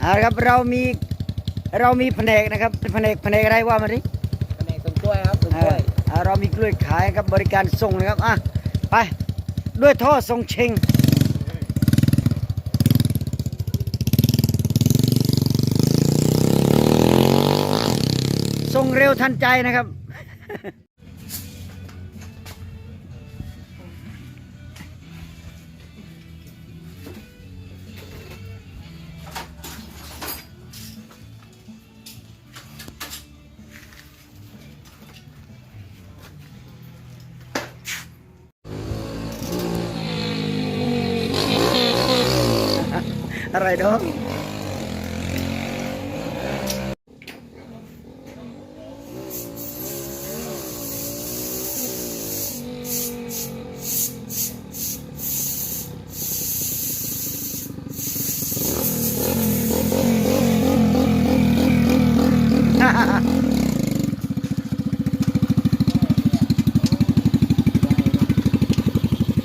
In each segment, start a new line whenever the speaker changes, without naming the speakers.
เอาละครับเรามีเรามีแผนกนะครับแผนกแผนกอะไรว่ามาดิ
คะแนนต้นกล้วยครับต้น
เอก
ล้
อ
วย
เอาเรามีกล้วยขายครับบริการส่งนะครับอะไปด้วยท่อส่งเชงส่งเร็วทันใจนะครับ อะไรเนาะ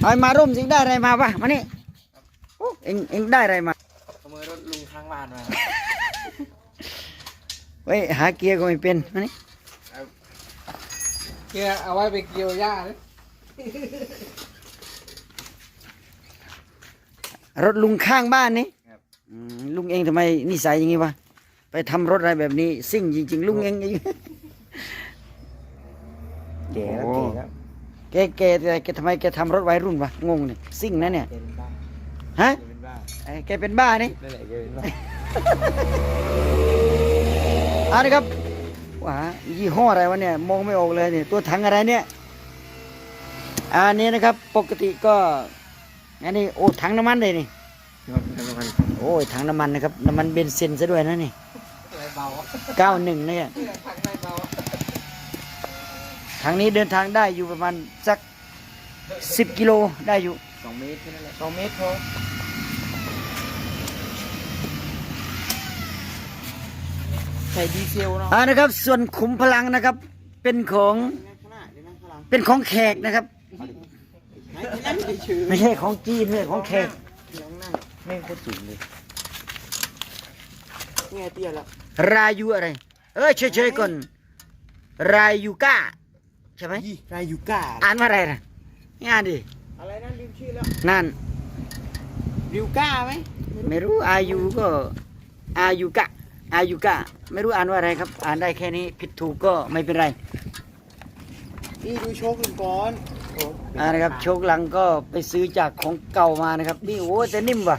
เอามาร่วมสิได้อะไรมาปะมานี่โอ้เอ็งเอ็งได้อะไรมา
ขโมยรถลุงข้างบ้านมา
เว้ยหาเกียร์ก็ไม่เป็นมานี่
เกียร์เอาไว้ไปเกี่ยวหญ้าเลย
รถลุงข้างบ้านนี่อืมลุงเองทำไมนิสัยอย่างงี้วะไปทำรถอะไรแบบนี้ ซิ่งจริง ๆ ลุงเองเอง
เก๋แล้ว
โอ้
เก๋แล้ว
แกแกแต่แกทำไมแกทำรถวัยรุ่นวะงงเนี่ยซิ่งนะเนี่ย
เก๋เป็นบ้า
ฮะ
เก๋เป็น บ้า
เอ้ยแกเป็นบ้านี่
นั่นแหละเก๋เป็นบ้า
เอ่านะครับว้ายี่ห้ออะไรวะเนี่ยมองไม่ออกเลยเนี่ยตัวถังอะไรเนี่ยอันนี้นะครับปกติก็อันนี้โอ้ถังน้ำมันเลยนี่โอ้ยถังน้ำมันนะครับน้ำมันเบนซินซะด้วยนะนี่
อะไรเบา
เก้าหนึ่งเนี่ย
ทางไหนเบา
ทางนี้เดินทางได้อยู่ประมาณสักสิบกิโลได้อยู่
สองเมตรแค่นั้นแหละสองเมตรพอ ใส่ดีเซลเนาะ
อ่านะครับ ส่วนขุมพลังนะครับ เป็นของเป็นของแขกนะครับ ไม่ใช่ของจีนเลยของแขก
ไม่โคตรสูงเลยไงเตี้ยแล้ว
รายูอะไร เออเฉยๆก่อนรายูก้าใช่ไหม
รายูก้า
อ่านว่าอะไรนะงานดิ
อะไรนั่นลืมชื่อแล้ว
นั่น
ริวก้าไหม
ไม่รู้อายุก็อายุกะ อายุกะไม่รู้อ่านว่าอะไรครับ อ่านได้แค่นี้ผิดถูกก็ไม่เป็นไร
นี่ดูโชคหนึ่งก่อนโอ้
อ่านะครับโชคหลังก็ไปซื้อจากของเก่ามานะครับ นี่โอ้แต่นิ่มว่ะ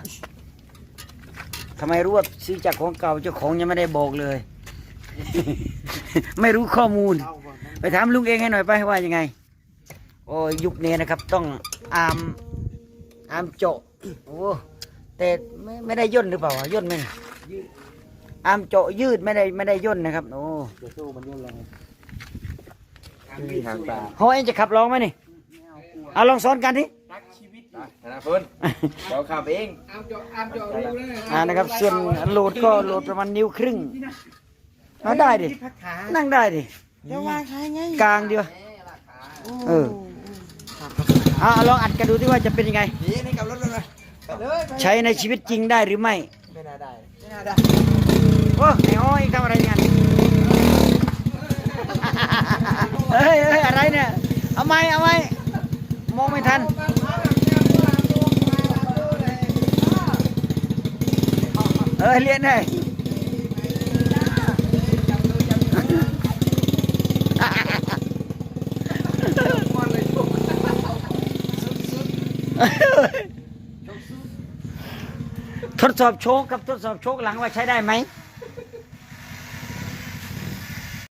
ทำไมรู้ว่าซื้อจากของเก่าเจ้าของยังไม่ได้บอกเลย ไม่รู้ข้อมูล
เล่าก่อนนะ
ไปถามลุงเองให้หน่อยไปว่ายังไง โอ้ยยุคนี้นะครับ ต้องอามอามโจะโอ้แต่ไม่ไม่ได้ย่นหรือเปล่าวะย่นไหมเนี่ย อามโจะยืดไม่ได้ไม่ได้ย่นนะครับโอ้
เดี๋ยวสู้มันยุ่งแรงมีทางตา
เฮาเองจะขับร้องไหมนี่เอาลองสอนกันที
รักชีวิตนะนะเพิ่นเราขับเองอามจออามจอรู้เลย
อ่านะครับ ส่วนโหลดก็โหลดประมาณนิ้วครึ่งเอาได้ดิ
พักขา
นั่งได้ดิ
จะวางใช้ไง
กลางเดียวเออเอาเอาลองอัดกันดูที่ว่าจะเป็นยังไง
นี่นี่กับรถเลยเลย
ใช้ในชีวิตจริงได้หรือไม่
ไม่น่าได้ไม่น่าได้
โอ้ไอ้อ้อยทำอะไรเนี่ยเฮ้ยเฮ้ยอะไรเนี่ย เอาไห มเอาไหมมองไม่ทันเออเรียนได้ทดสอบโชคครับทดสอบโชคหลังว่าใช้ได้ไหม